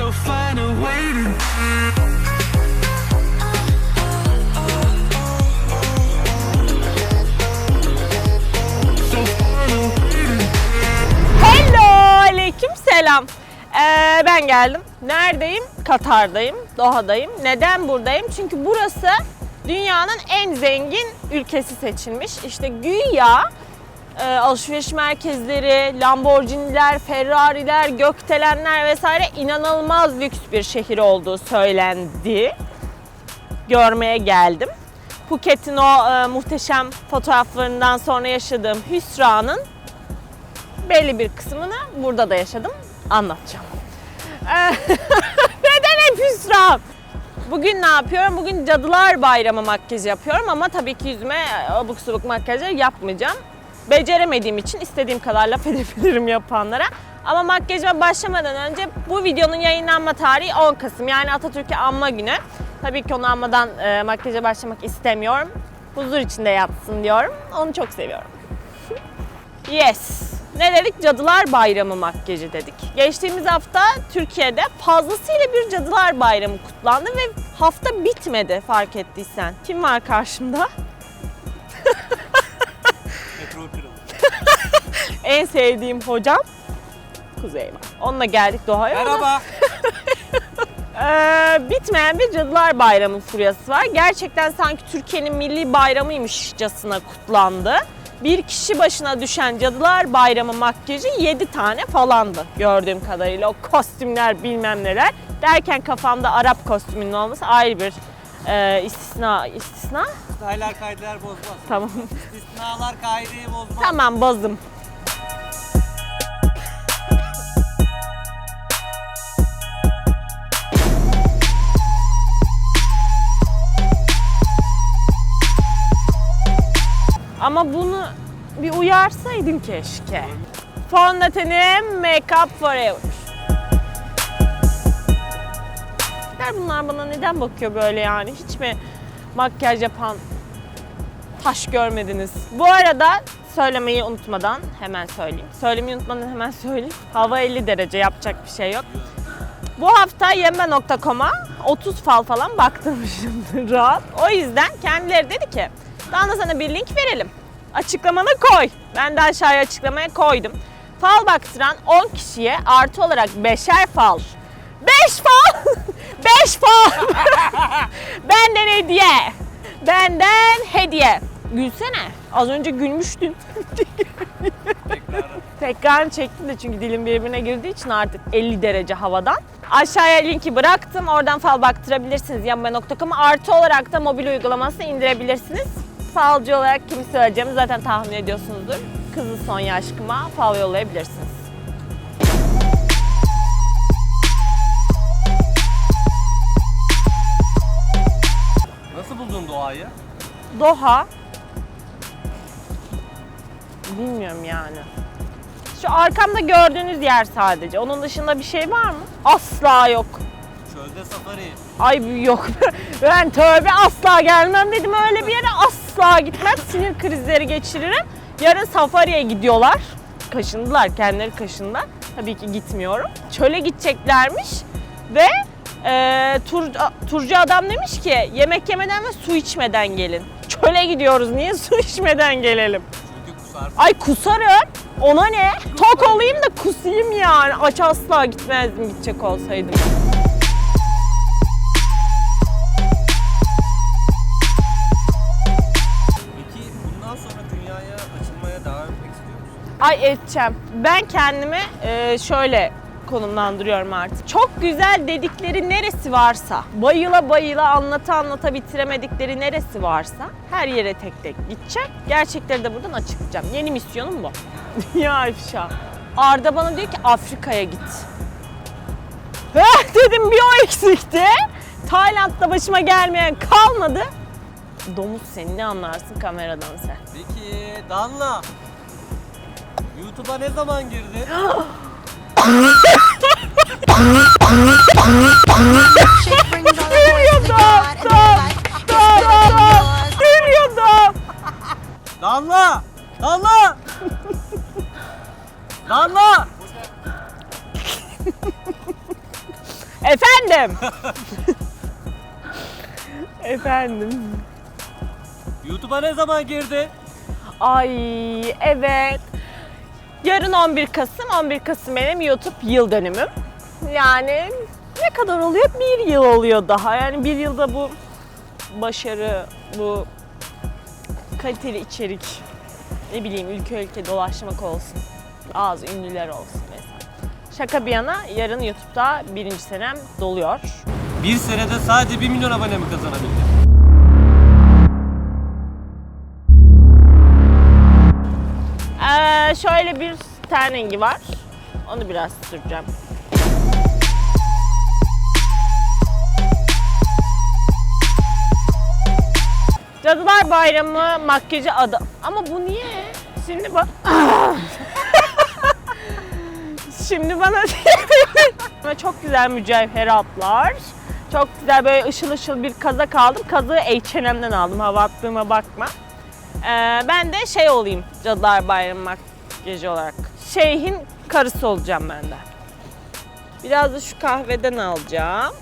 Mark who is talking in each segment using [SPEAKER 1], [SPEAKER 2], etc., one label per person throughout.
[SPEAKER 1] So find a way to
[SPEAKER 2] selam. Ee, ben geldim. Neredeyim? Katar'dayım, Doha'dayım. Neden buradayım? Çünkü burası dünyanın en zengin ülkesi seçilmiş. İşte güya e, alışveriş merkezleri, Lamborghini'ler, Ferrari'ler, gökdelenler vesaire inanılmaz lüks bir şehir olduğu söylendi. Görmeye geldim. Phuket'in o e, muhteşem fotoğraflarından sonra yaşadığım hüsranın belli bir kısmını burada da yaşadım. Anlatacağım. Ee, Neden hep hüsran? Bugün ne yapıyorum? Bugün Cadılar Bayramı makyajı yapıyorum ama tabii ki yüzüme abuk subuk makyajı yapmayacağım. Beceremediğim için istediğim kadar laf edebilirim yapanlara. Ama makyajıma başlamadan önce bu videonun yayınlanma tarihi 10 Kasım yani Atatürk'ü anma günü. Tabii ki onu anmadan e, makyaja başlamak istemiyorum. Huzur içinde yatsın diyorum. Onu çok seviyorum. Yes. Ne dedik? Cadılar Bayramı makyajı dedik. Geçtiğimiz hafta Türkiye'de fazlasıyla bir Cadılar Bayramı kutlandı ve hafta bitmedi fark ettiysen. Kim var karşımda? En sevdiğim hocam Kuzey var. Onunla geldik Doha'ya.
[SPEAKER 3] Merhaba.
[SPEAKER 2] Ee, bitmeyen bir Cadılar Bayramı furyası var. Gerçekten sanki Türkiye'nin milli bayramıymışçasına kutlandı. Bir kişi başına düşen Cadılar Bayramı makyajı 7 tane falandı gördüğüm kadarıyla. O kostümler bilmem neler. Derken kafamda Arap kostümünün olması ayrı bir e, istisna. istisna?
[SPEAKER 3] Haylar kaydılar bozmaz.
[SPEAKER 2] Tamam.
[SPEAKER 3] İstisnalar kaideyi bozmaz.
[SPEAKER 2] tamam bozum. Ama bunu bir uyarsaydın keşke. Fondötenim Make Up Forever. Bunlar bana neden bakıyor böyle yani? Hiç mi makyaj yapan taş görmediniz? Bu arada söylemeyi unutmadan hemen söyleyeyim. Söylemeyi unutmadan hemen söyleyeyim. Hava 50 derece yapacak bir şey yok. Bu hafta yeme.com'a 30 fal falan baktırmışımdır rahat. O yüzden kendileri dedi ki daha da sana bir link verelim. Açıklamana koy. Ben de aşağıya açıklamaya koydum. Fal baktıran 10 kişiye artı olarak 5'er fal. 5 fal! 5 fal! Benden hediye. Benden hediye. Gülsene. Az önce gülmüştün. Tekrar çektim de çünkü dilim birbirine girdiği için artık 50 derece havadan. Aşağıya linki bıraktım. Oradan fal baktırabilirsiniz yanma.com. Artı olarak da mobil uygulamasını indirebilirsiniz. Falcı olarak kimi söyleyeceğimi zaten tahmin ediyorsunuzdur. Kızı Sonya aşkıma fal yollayabilirsiniz.
[SPEAKER 3] Nasıl buldun doğayı?
[SPEAKER 2] Doha. Bilmiyorum yani. Şu arkamda gördüğünüz yer sadece. Onun dışında bir şey var mı? Asla yok.
[SPEAKER 3] Çölde safari.
[SPEAKER 2] Ay yok. Ben tövbe asla gelmem dedim öyle bir yere asla gitmem. Sinir krizleri geçiririm. Yarın safariye gidiyorlar. Kaşındılar, kendileri kaşındılar. Tabii ki gitmiyorum. Çöle gideceklermiş ve e, tur, turcu adam demiş ki yemek yemeden ve su içmeden gelin. Çöle gidiyoruz niye su içmeden gelelim? Ay kusarım. Ona ne? Tok olayım da kusayım yani. Aç asla gitmezdim gidecek olsaydım. Ay edeceğim. Ben kendimi e, şöyle konumlandırıyorum artık. Çok güzel dedikleri neresi varsa, bayıla bayıla anlata anlata bitiremedikleri neresi varsa her yere tek tek gideceğim. Gerçekleri de buradan açıklayacağım. Yeni misyonum bu. ya ifşa. Arda bana diyor ki Afrika'ya git. Dedim bir o eksikti. Tayland'da başıma gelmeyen kalmadı. Domuz seni ne anlarsın kameradan sen.
[SPEAKER 3] Peki Danla. YouTube'a ne zaman
[SPEAKER 4] "It's
[SPEAKER 2] stop.
[SPEAKER 4] yours."
[SPEAKER 2] Bilmiyordum.
[SPEAKER 3] Danla! Danla! Danla!
[SPEAKER 2] Efendim. Efendim.
[SPEAKER 3] YouTube'a ne zaman girdi?
[SPEAKER 2] Ay evet. Yarın 11 Kasım. 11 Kasım benim YouTube yıl dönümüm. Yani ne kadar oluyor? Bir yıl oluyor daha. Yani bir yılda bu başarı, bu kaliteli içerik, ne bileyim ülke ülke dolaşmak olsun. Bazı ünlüler olsun mesela. Şaka bir yana yarın YouTube'da birinci senem doluyor.
[SPEAKER 3] Bir senede sadece 1 milyon abone mi kazanabildin?
[SPEAKER 2] Ee, şöyle bir ten rengi var. Onu biraz süreceğim. Cadılar Bayramı makyajı adı. Ama bu niye? Şimdi bak. Şimdi bana çok güzel mücevheratlar. Çok güzel böyle ışıl ışıl bir kazak aldım. Kazağı H&M'den aldım. Hava attığıma bakma. Ee, ben de şey olayım Cadılar Bayramı makyajı olarak. Şeyhin karısı olacağım ben de. Biraz da şu kahveden alacağım.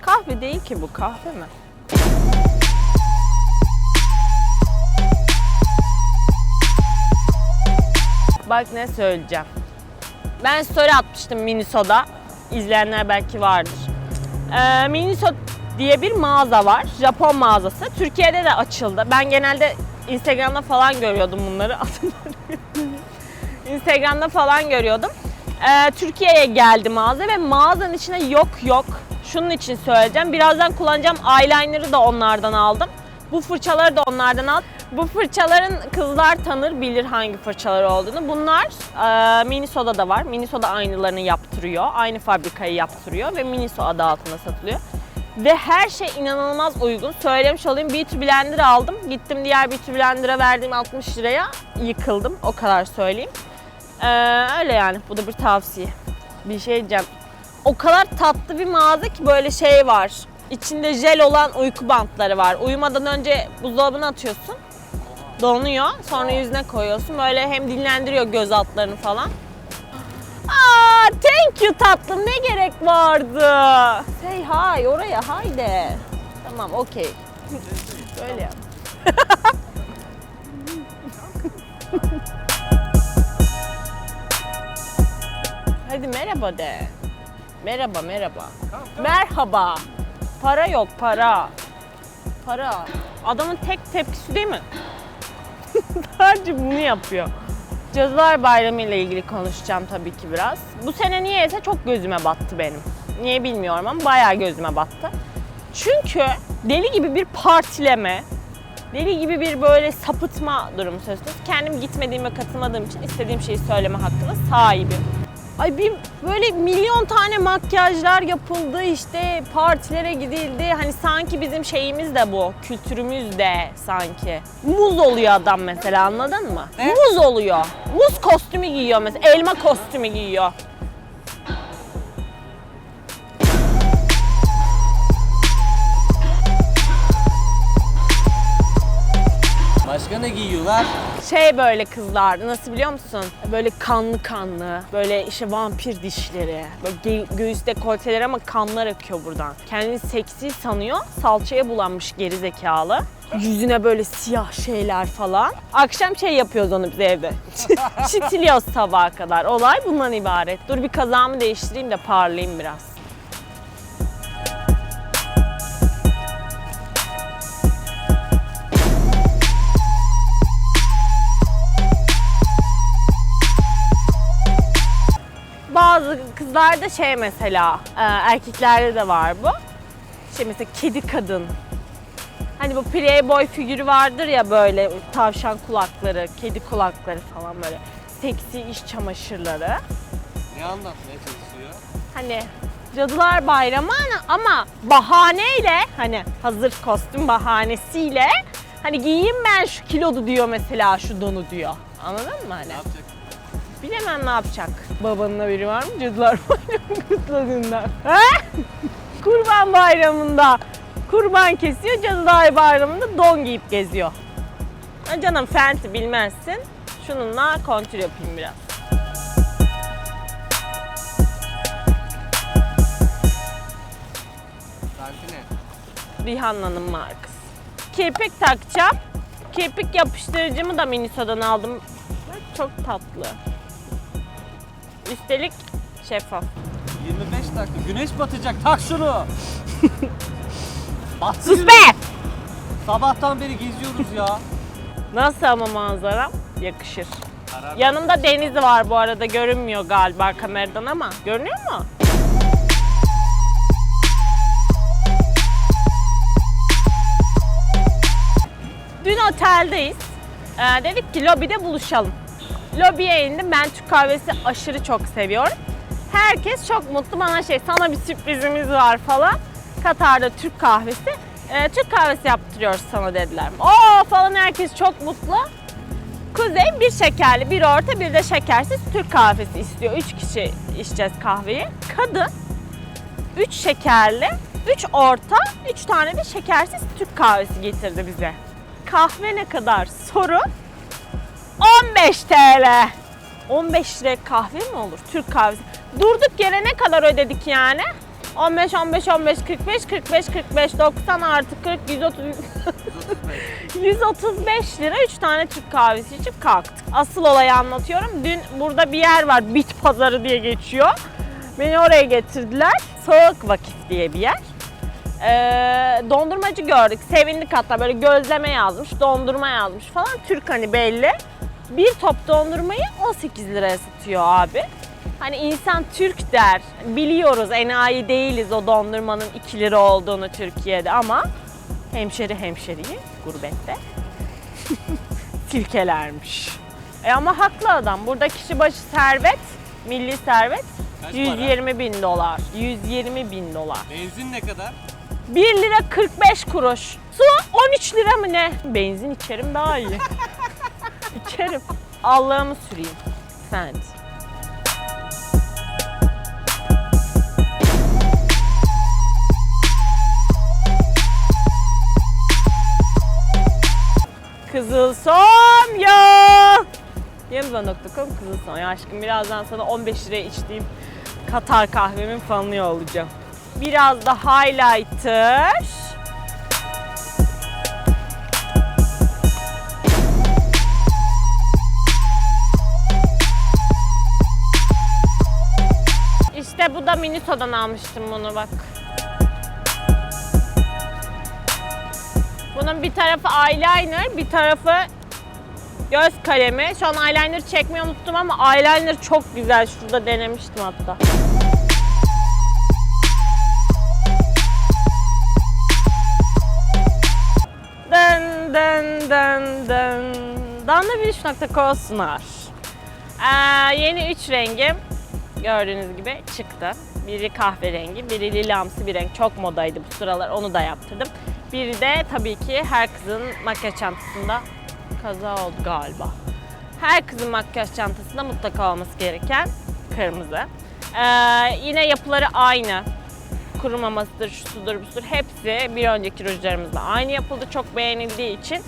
[SPEAKER 2] Kahve değil ki bu kahve mi? Bak ne söyleyeceğim. Ben story atmıştım Miniso'da. İzleyenler belki vardır. Ee, Miniso diye bir mağaza var. Japon mağazası. Türkiye'de de açıldı. Ben genelde Instagram'da falan görüyordum bunları. Instagram'da falan görüyordum. Ee, Türkiye'ye geldi mağaza ve mağazanın içine yok yok. Şunun için söyleyeceğim. Birazdan kullanacağım eyeliner'ı da onlardan aldım. Bu fırçaları da onlardan aldım. Bu fırçaların kızlar tanır, bilir hangi fırçalar olduğunu. Bunlar e, Miniso'da da var. Miniso da aynılarını yaptırıyor. Aynı fabrikayı yaptırıyor ve Miniso adı altında satılıyor. Ve her şey inanılmaz uygun. Söylemiş olayım Beauty Blender aldım. Gittim diğer Beauty Blender'a verdiğim 60 liraya yıkıldım. O kadar söyleyeyim. Ee, öyle yani. Bu da bir tavsiye. Bir şey diyeceğim. O kadar tatlı bir mağaza ki böyle şey var. İçinde jel olan uyku bantları var. Uyumadan önce buzdolabına atıyorsun. Donuyor. Sonra yüzüne koyuyorsun. Böyle hem dinlendiriyor göz altlarını falan. Aa, thank you tatlım. Ne gerek vardı? Say hi oraya haydi. Tamam okey. Böyle yap. Hadi merhaba de. Merhaba merhaba. Merhaba. Para yok para. Para. Adamın tek tepkisi değil mi? Sadece bunu yapıyor. Cadılar Bayramı ile ilgili konuşacağım tabii ki biraz. Bu sene niyeyse çok gözüme battı benim. Niye bilmiyorum ama bayağı gözüme battı. Çünkü deli gibi bir partileme, deli gibi bir böyle sapıtma durumu söz konusu. Kendim gitmediğim ve katılmadığım için istediğim şeyi söyleme hakkına sahibim. Ay bir böyle milyon tane makyajlar yapıldı işte partilere gidildi. Hani sanki bizim şeyimiz de bu. Kültürümüz de sanki. Muz oluyor adam mesela anladın mı? Muz oluyor. Muz kostümü giyiyor mesela. Elma kostümü giyiyor.
[SPEAKER 3] Başka ne giyiyorlar?
[SPEAKER 2] Şey böyle kızlar nasıl biliyor musun? Böyle kanlı kanlı, böyle işte vampir dişleri, böyle ge- göğüs ama kanlar akıyor buradan. Kendini seksi sanıyor, salçaya bulanmış geri zekalı. Yüzüne böyle siyah şeyler falan. Akşam şey yapıyoruz onu biz evde. Çitiliyoruz sabaha kadar. Olay bundan ibaret. Dur bir kazağımı değiştireyim de parlayayım biraz. Kızlarda şey mesela, e, erkeklerde de var bu. Şey mesela kedi kadın. Hani bu playboy figürü vardır ya böyle tavşan kulakları, kedi kulakları falan böyle. Seksi iş çamaşırları.
[SPEAKER 3] Ne anlatmaya çalışıyor?
[SPEAKER 2] Hani Cadılar Bayramı ama bahaneyle hani hazır kostüm bahanesiyle hani giyeyim ben şu kilodu diyor mesela şu donu diyor. Anladın mı hani?
[SPEAKER 3] Ne yapacak?
[SPEAKER 2] Bilemem ne yapacak. Babanına biri var mı? Cadılar Bayramı kutladığında. Kurban Bayramı'nda kurban kesiyor. Cadılar Bayramı'nda don giyip geziyor. Ha canım Fenty bilmezsin. Şununla kontür yapayım biraz. Rihanna'nın markası. Kirpik takacağım. Kirpik yapıştırıcımı da Minisa'dan aldım. Çok tatlı. Üstelik şeffaf.
[SPEAKER 3] 25 dakika. Güneş batacak. Tak şunu. Battı
[SPEAKER 2] Sus be!
[SPEAKER 3] Sabahtan beri geziyoruz ya.
[SPEAKER 2] Nasıl ama manzaram? Yakışır.
[SPEAKER 3] Karar
[SPEAKER 2] Yanımda deniz var bu arada görünmüyor galiba kameradan ama görünüyor mu? Dün oteldeyiz. Ee, dedik ki lobide buluşalım. Lobiye indim. Ben Türk kahvesi aşırı çok seviyorum. Herkes çok mutlu bana şey sana bir sürprizimiz var falan. Katar'da Türk kahvesi. Ee, Türk kahvesi yaptırıyoruz sana dediler. Oo falan herkes çok mutlu. Kuzey bir şekerli, bir orta, bir de şekersiz Türk kahvesi istiyor. Üç kişi içeceğiz kahveyi. Kadın üç şekerli, üç orta, üç tane de şekersiz Türk kahvesi getirdi bize. Kahve ne kadar? Soru 15 TL. 15 liraya kahve mi olur? Türk kahvesi. Durduk yere ne kadar ödedik yani? 15, 15, 15, 45, 45, 45, 90 artı 40, 130, 135 lira 3 tane Türk kahvesi içip kalktık. Asıl olayı anlatıyorum. Dün burada bir yer var, Bit Pazarı diye geçiyor. Beni oraya getirdiler. Soğuk Vakit diye bir yer. Ee, dondurmacı gördük. Sevindik hatta böyle gözleme yazmış, dondurma yazmış falan. Türk hani belli. Bir top dondurmayı 18 liraya satıyor abi. Hani insan Türk der. Biliyoruz enayi değiliz o dondurmanın 2 lira olduğunu Türkiye'de ama hemşeri hemşeriyi gurbette silkelermiş. E ama haklı adam. Burada kişi başı servet, milli servet
[SPEAKER 3] Kaç para?
[SPEAKER 2] 120 bin dolar. 120 bin dolar.
[SPEAKER 3] Benzin ne kadar?
[SPEAKER 2] 1 lira 45 kuruş. Su 13 lira mı ne? Benzin içerim daha iyi. içerim. Allah'ımı süreyim. Sen. Kızıl Somya. Yemza.com Kızıl Somya. Aşkım birazdan sana 15 liraya içtiğim Katar kahvemin fanlıyor olacağım. Biraz da highlighter. İşte bu da Minito'dan almıştım bunu bak. Bunun bir tarafı eyeliner, bir tarafı göz kalemi. Şu an eyeliner çekmeyi unuttum ama eyeliner çok güzel. Şurada denemiştim hatta. Dın dın dın. Danlabiş.co sunar. Ee, yeni üç rengim gördüğünüz gibi çıktı. Biri kahverengi, biri lilamsı bir renk. Çok modaydı bu sıralar. Onu da yaptırdım. Biri de tabii ki her kızın makyaj çantasında kaza oldu galiba. Her kızın makyaj çantasında mutlaka olması gereken kırmızı. Ee, yine yapıları aynı kurumamasıdır, şusudur, busudur hepsi bir önceki rujlarımızla aynı yapıldı. Çok beğenildiği için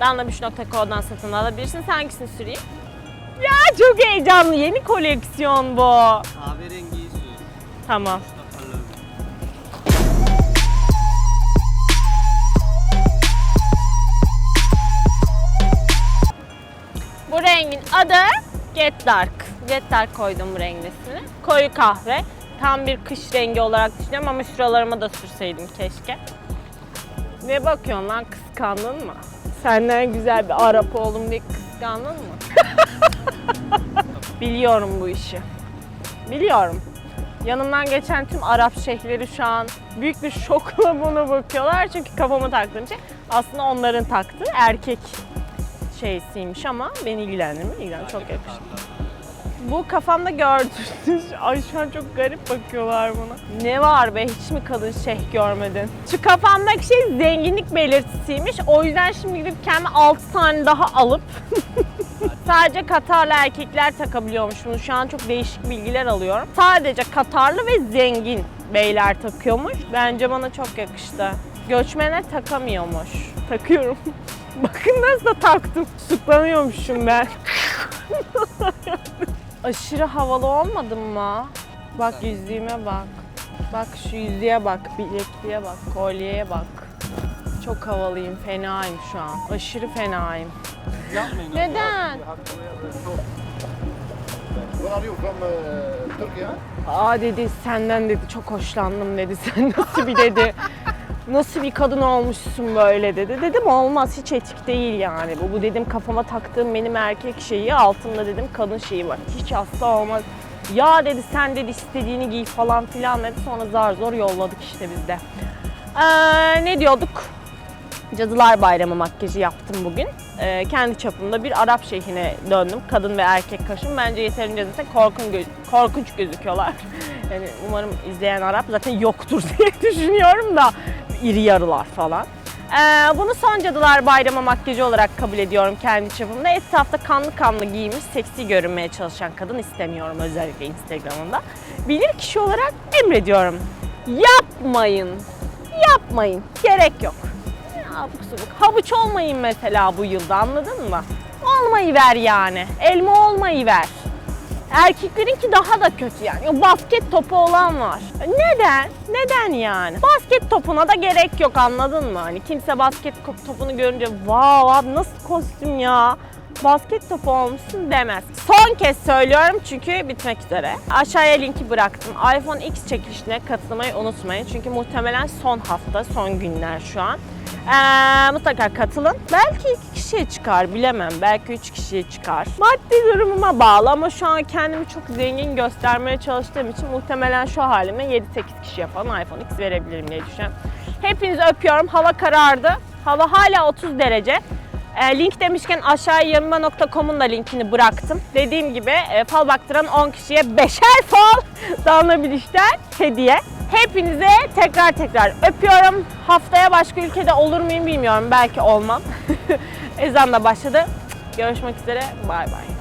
[SPEAKER 2] danlabiş.co'dan satın alabilirsin. Sen hangisini süreyim? Ya çok heyecanlı. Yeni koleksiyon bu.
[SPEAKER 3] Kahverengiyi sür.
[SPEAKER 2] Tamam. Bu rengin adı Get Dark. Get Dark koydum bu rengesini. Koyu kahve. Tam bir kış rengi olarak düşünüyorum ama şuralarıma da sürseydim keşke. Ne bakıyorsun lan kıskandın mı? Senden güzel bir Arap oldum diye kıskandın mı? Biliyorum bu işi. Biliyorum. Yanımdan geçen tüm Arap şeyhleri şu an büyük bir şokla buna bakıyorlar. Çünkü kafama taktığım şey aslında onların taktığı erkek şeysiymiş ama beni ilgilendirmiyor. İlgilen çok yakıştı. Bu kafamda gördünüz. Ay şu an çok garip bakıyorlar bana. Ne var be hiç mi kadın şeyh görmedin? Şu kafamdaki şey zenginlik belirtisiymiş. O yüzden şimdi gidip kendime 6 tane daha alıp Sadece Katarlı erkekler takabiliyormuş bunu. Şu an çok değişik bilgiler alıyorum. Sadece Katarlı ve zengin beyler takıyormuş. Bence bana çok yakıştı. Göçmenler takamıyormuş. Takıyorum. Bakın nasıl da taktım. Tutuklanıyormuşum ben. Aşırı havalı olmadım mı? Bak yüzüğüme bak. Bak şu yüzüğe bak, bilekliğe bak, kolyeye bak. Çok havalıyım, fenayım şu an. Aşırı fenayım.
[SPEAKER 3] Yapmayın.
[SPEAKER 2] Neden?
[SPEAKER 5] Where are you from? Turkey? Huh?
[SPEAKER 2] Aa dedi senden dedi çok hoşlandım dedi. Sen nasıl bir dedi. Nasıl bir kadın olmuşsun böyle dedi. Dedim olmaz hiç etik değil yani. Bu, bu dedim kafama taktığım benim erkek şeyi altında dedim kadın şeyi var. Hiç asla olmaz. Ya dedi sen dedi istediğini giy falan filan dedi. Sonra zar zor yolladık işte biz de. Ee, ne diyorduk? Cadılar Bayramı makyajı yaptım bugün. Ee, kendi çapımda bir Arap şeyhine döndüm. Kadın ve erkek karışım. Bence yeterince zaten korkun gö- korkunç gözüküyorlar. Yani umarım izleyen Arap zaten yoktur diye düşünüyorum da iri yarılar falan. Ee, bunu son Cadılar Bayramı makyajı olarak kabul ediyorum kendi çapımda. Etrafta kanlı kanlı giymiş, seksi görünmeye çalışan kadın istemiyorum özellikle Instagram'ında. Bilir kişi olarak emrediyorum. Yapmayın. Yapmayın. Gerek yok. Abuk subuk. Havuç olmayın mesela bu yılda anladın mı? Olmayı ver yani. Elma olmayı ver. Erkeklerinki daha da kötü yani. O basket topu olan var. Neden? Neden yani? Basket topuna da gerek yok anladın mı? Hani kimse basket topunu görünce vav abi nasıl kostüm ya? Basket topu olmuşsun demez. Son kez söylüyorum çünkü bitmek üzere. Aşağıya linki bıraktım. iPhone X çekilişine katılmayı unutmayın. Çünkü muhtemelen son hafta, son günler şu an. Ee, mutlaka katılın. Belki iki kişiye çıkar bilemem. Belki üç kişiye çıkar. Maddi durumuma bağlı ama şu an kendimi çok zengin göstermeye çalıştığım için muhtemelen şu halime 7-8 kişiye falan iPhone X verebilirim diye düşünüyorum. Hepinizi öpüyorum. Hava karardı. Hava hala 30 derece. E, link demişken aşağıya yanıma.com'un da linkini bıraktım. Dediğim gibi e, fal baktıran 10 kişiye beşer fal Damla Biliş'ten hediye. Hepinize tekrar tekrar öpüyorum. Haftaya başka ülkede olur muyum bilmiyorum. Belki olmam. Ezan da başladı. Görüşmek üzere. Bay bay.